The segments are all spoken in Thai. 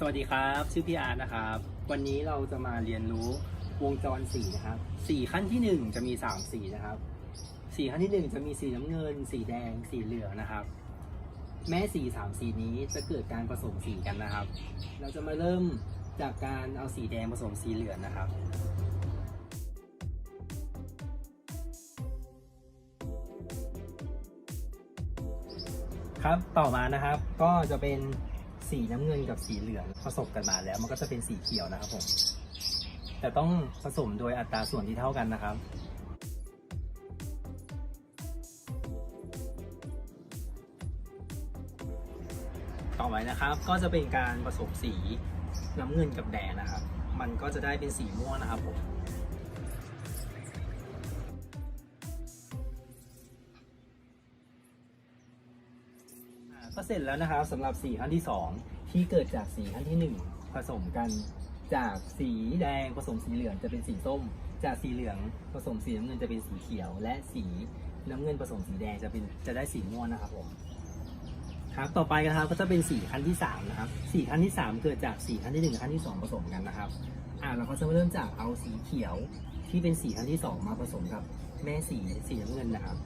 สวัสดีครับ ชื่อพี่อาร์ตนะครับ วันนี้เราจะมาเรียนรู้วงจรสีนะครับสีขั้นที่หนึ่งจะมีสามสีนะครับสีขั้นที่หนึ่งจะมีสีน้ำเงิน สีแดง สีเหลืองนะครับ แม้สีสามสีนี้จะเกิดการผสมสีกันนะครับ เราจะมาเริ่มจากการเอาสีแดงผสมสีเหลืองนะครับครับต่อมานะครับก็จะเป็น สีน้ำเงินกับสีเหลืองผสมกันมาแล้ว มันก็จะเป็นสีเขียวนะครับผมแต่ต้องผสมโดยอัตราส่วนที่เท่ากันนะครับต่อไปนะครับก็จะเป็นการผสมสีน้ำเงินกับแดงนะครับ มันก็จะได้เป็นสีม่วงนะครับผม ก็เสร็จแล้วนะครับสำหรับสีขั้นที่ 2 ที่เกิดจากสีขั้นที่ 1 ผสมกัน จากสีแดงผสมสีเหลืองจะเป็นสีส้ม จากสีเหลืองผสมสีน้ำเงินจะเป็นสีเขียว และสีน้ำเงินผสมสีแดงจะเป็นจะได้สีม่วงนะครับผมครับต่อไปนะครับก็จะเป็นสีขั้นที่3นะครับสีขั้นที่ 3 เกิดจากสีขั้นที่ 1 ขั้นที่ 2 ผสมกันนะครับอ่าเราก็จะเริ่มจากเอาสีเขียวที่เป็นสีขั้นที่ 2 มาผสมกับแม่สีสีน้ำเงินนะครับ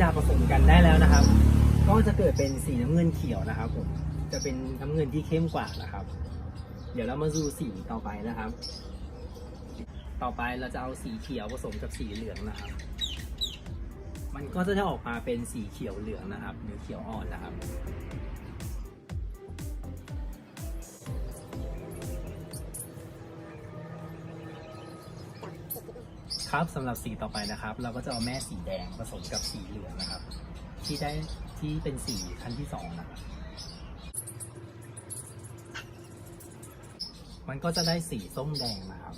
จาผสมกันได้แล้วนะครับ ก็จะเกิดเป็นสีน้ำเงินเขียวนะครับผมจะเป็นน้ำเงินที่เข้มกว่านะครับ เดี๋ยวเรามาดูสีต่อไปนะครับ ต่อไปเราจะเอาสีเขียวผสมกับสีเหลืองนะครับ มันก็จะได้ออกมาเป็นสีเขียวเหลืองนะครับ หรือเขียวอ่อนนะครับ ครับสำหรับสีต่อไปนะครับ เราก็จะเอาแม่สีแดงผสมกับสีเหลืองนะครับ ที่ได้ที่เป็นสีขั้นที่สองนะครับมันก็จะได้สีส้มแดงนะครับ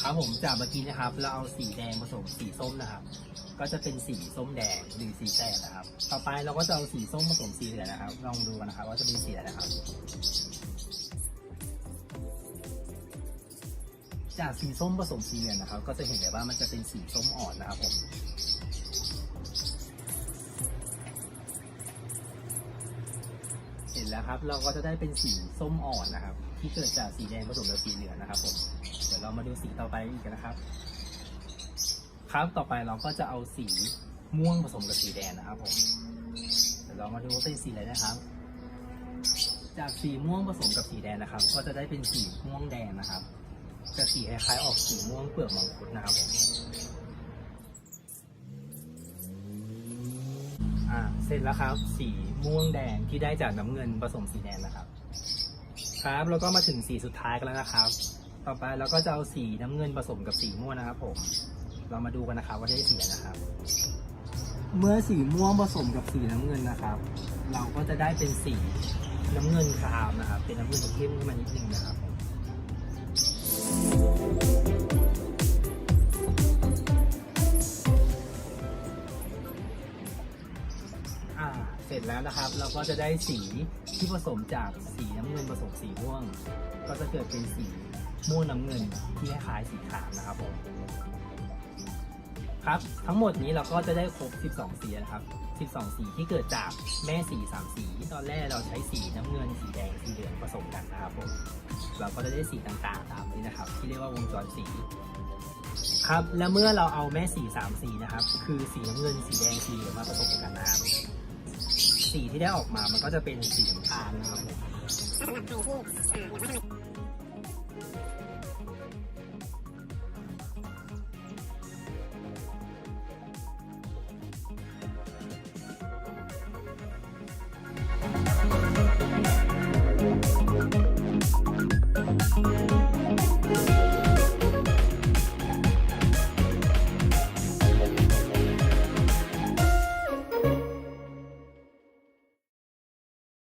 ครับผมจากเมื่อกี้นะครับ เราเอาสีแดงผสมสีส้มนะครับ ก็จะเป็นสีส้มแดงหรือสีแดงนะครับ ต่อไปเราก็จะเอาสีส้มผสมสีเหลืองนะครับ ลองดูกันนะครับว่าจะเป็นสีอะไรนะครับ จากสีส้มผสมสีเหลืองนะครับ ก็จะเห็นเลยว่ามันจะเป็นสีส้มอ่อนนะครับผมเห็นแล้วครับ เราก็จะได้เป็นสีส้มอ่อนนะครับ ที่เกิดจากสีแดงผสมกับสีเหลืองนะครับผมเดี๋ยวเรามาดูสีต่อไปอีกกันนะครับ ครับต่อไปเราก็จะเอาสีม่วงผสมกับสีแดงนะครับผมเดี๋ยวเรามาดูว่าเป็นสีอะไรนะครับ จากสีม่วงผสมกับสีแดงนะครับ ก็จะได้เป็นสีม่วงแดงนะครับจะสีคล้ายๆออกสีม่วงเปลือกมังคุดนะครับผมอ่าเสร็จแล้วครับ สีม่วงแดงที่ได้จากน้ำเงินผสมสีแดงนะครับ ครับแล้วก็มาถึงสีสุดท้ายกันแล้วนะครับ ต่อไปเราก็จะเอาสีน้ำเงินผสมกับสีม่วงนะครับผม เรามาดูกันนะครับว่าได้สีอะไรนะครับ เมื่อสีม่วงผสมกับสีน้ำเงินนะครับ เราก็จะได้เป็นสีน้ำเงินครามนะครับ เป็นน้ำเงินเข้มขึ้นมานิดนึงนะครับอ่าเสร็จแล้วนะครับ เราก็จะได้สีที่ผสมจากสีน้ำเงินผสมสีม่วง ก็จะเกิดเป็นสีม่วงน้ำเงินที่คล้ายสีขาวนะครับผม ครับ ทั้งหมดนี้เราก็จะได้ครบ 12 สีนะครับ 12 สีที่เกิดจากแม่สี 3 สีตอนแรกเราใช้สีน้ำเงิน สีแดง สีเหลืองผสมกันนะครับผมเราก็จะได้สีต่างๆ ตามนี้นะครับ ที่เรียกว่าวงจรสีครับ และเมื่อเราเอาแม่สีสามสีนะครับ คือสีน้ำเงิน สีแดง สีเหลืองมาผสมกันนะครับ สีที่ได้ออกมา มันก็จะเป็นสีน้ำตาลนะครับผม